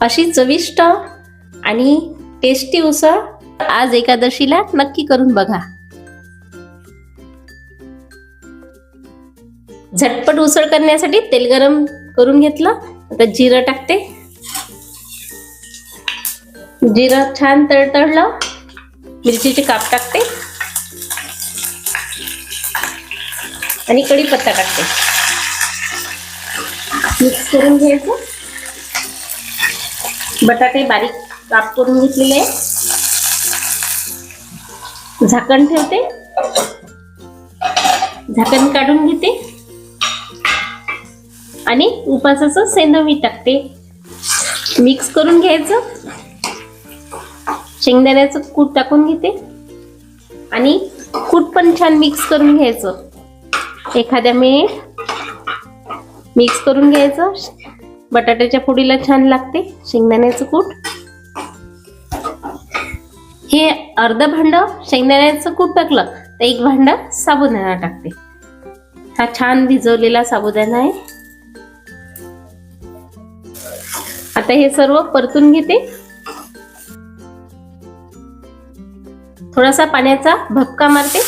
अशी चविष्ट आणि टेस्टी उसळ आज एकादशीला नक्की करून बघा. झटपट उसळ करण्यासाठी तेल गरम करून घेतलं आता जिरं टाकते. जिरं छान तळतळलं मिरचीचे काप टाकते. आणि कढीपत्ता टाकते. मिक्स करून घ्यायचं. बटाटे बारीक काप करून घेतलेले आहे झाकण ठेवते. झाकण काढून घेते. आणि उपासाचं सेंदवी टाकते. मिक्स करून घ्यायचं. शेंगदाण्याचं कूट टाकून घेते. आणि कूट पण छान मिक्स करून घ्यायचं. एखाद्या मिनिट मिक्स करून घ्यायचं. बटाट्याच्या फोडीला छान लागते. शेंगदाण्याचं कूट. हे अर्ध भांड शेंगदाण्याचं कूट टाकलं तर एक भांड साबुदाणा टाकते. हा छान भिजवलेला साबुदाणा आहे. आता हे सर्व परतून घेते. थोडासा पाण्याचा भपका मारते.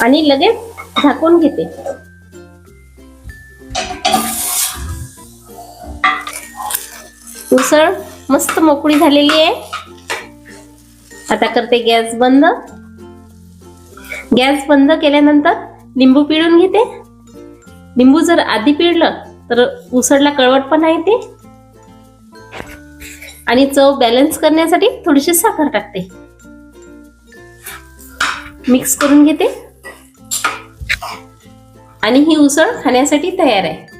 आणि लगेच झाकून घेते. उसळ मस्त मोकळी झालेली आहे. आता करते गॅस बंद. गॅस बंद केल्यानंतर लिंबू पिळून घेते. लिंबू जर आधी पिळलं तर उसळला कळवटपणा येते आणि चव बॅलन्स करण्यासाठी थोडीशी साखर टाकते. मिक्स करून घेते. आणि ही उसळ खाण्यासाठी तयार आहे.